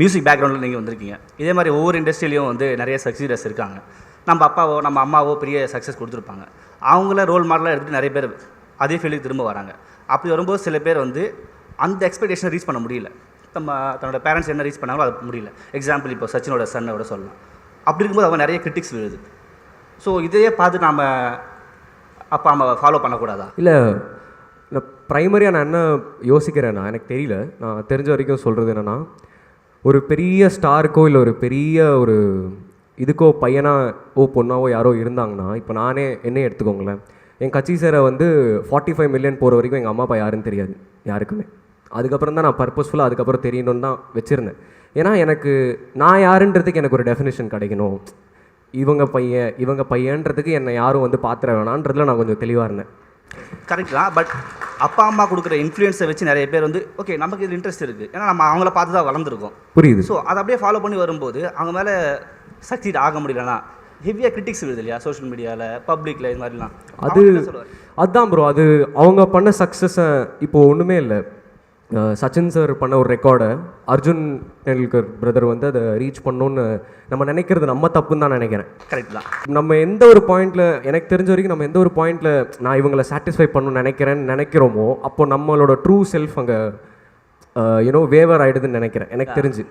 Music பேக்ரவுண்டில் நீங்கள் வந்திருக்கீங்க. இதே மாதிரி ஒவ்வொரு இண்டஸ்ட்ரியிலையும் வந்து நிறைய சக்சீடர்ஸ் இருக்காங்க. நம்ம அப்பாவோ நம்ம அம்மாவோ பெரிய சக்ஸஸ் கொடுத்துருப்பாங்க. அவங்கள ரோல் மாடலாக எடுத்துகிட்டு நிறைய பேர் அதே ஃபீல்டுக்கு திரும்ப வராங்க. அப்படி வரும்போது சில பேர் வந்து அந்த எக்ஸ்பெக்டேஷனை ரீச் பண்ண முடியல. நம்ம தன்னோட பேரண்ட்ஸ் என்ன ரீச் பண்ணாங்களோ அது முடியல. எக்ஸாம்பிள் இப்போ சச்சினோட சன்னை விட சொல்லலாம். அப்படி இருக்கும்போது அவன் நிறைய கிரிட்டிக்ஸ் விழுது. ஸோ இதையே பார்த்து நாம் அப்பா அம்மாவை ஃபாலோ பண்ணக்கூடாதா? இல்லை நான் ப்ரைமரியாக நான் என்ன யோசிக்கிறேன்னா எனக்கு தெரியல. நான் தெரிஞ்ச வரைக்கும் சொல்கிறது என்னென்னா ஒரு பெரிய ஸ்டாருக்கோ இல்லை ஒரு பெரிய ஒரு இதுக்கோ பையனா ஓ பொண்ணாவோ யாரோ இருந்தாங்கன்னா இப்போ நானே என்னையே எடுத்துக்கோங்களேன். என் கட்சி சேர வந்து ஃபார்ட்டி ஃபைவ் மில்லியன் போகிற வரைக்கும் எங்கள் அம்மா அப்பா யாருன்னு தெரியாது யாருக்குமே. அதுக்கப்புறம் தான் நான் பர்பஸ்ஃபுல்லாக அதுக்கப்புறம் தெரியணும்னு தான் வச்சுருந்தேன். ஏன்னா எனக்கு நான் யாருன்றதுக்கு எனக்கு ஒரு டெஃபினேஷன் கிடைக்கணும். இவங்க பையன் இவங்க பையன்றதுக்கு என்னை யாரும் வந்து பாத்திர வேணான்றதுல நான் கொஞ்சம் தெளிவாக இருந்தேன். கரெக்ட் தான் பட் அப்பா அம்மா கொடுக்குற இன்ஃப்ளூயன்ஸை வச்சு நிறைய பேர் வந்து ஓகே நமக்கு இதில் இன்ட்ரெஸ்ட் இருக்குது ஏன்னா நம்ம அவங்கள பார்த்து தான் வளர்ந்துருக்கோம். புரியுது. ஸோ அதை அப்படியே ஃபாலோ பண்ணி வரும்போது அவங்க மேலே சக்சீட் ஆக முடியலனா ஹெவியாக கிரிட்டிக்ஸ் விழுது இல்லையா சோஷியல் மீடியாவில் பப்ளிக்கில் இது மாதிரிலாம். அது? அதுதான் ப்ரோ அது அவங்க பண்ண சக்ஸஸை இப்போ ஒன்றுமே இல்லை. சச்சின் சார் பண்ண ஒரு ரெக்கார்டை அர்ஜுன் டெண்டுல்கர் பிரதர் வந்து அதை ரீச் பண்ணணும்னு நம்ம நினைக்கிறது நம்ம தப்புன்னு தான் நினைக்கிறேன். கரெக்ட் தான். நம்ம எந்த ஒரு பாயிண்ட்ல எனக்கு தெரிஞ்ச வரைக்கும் நம்ம எந்த ஒரு பாயிண்ட்ல நான் இவங்களை சாட்டிஸ்ஃபை பண்ணணும்னு நினைக்கிறேன்னு நினைக்கிறோமோ அப்போ நம்மளோட ட்ரூ செல்ஃப் அங்கே யூனோ வேவர் ஆயிடுதுன்னு நினைக்கிறேன். எனக்கு தெரிஞ்சு.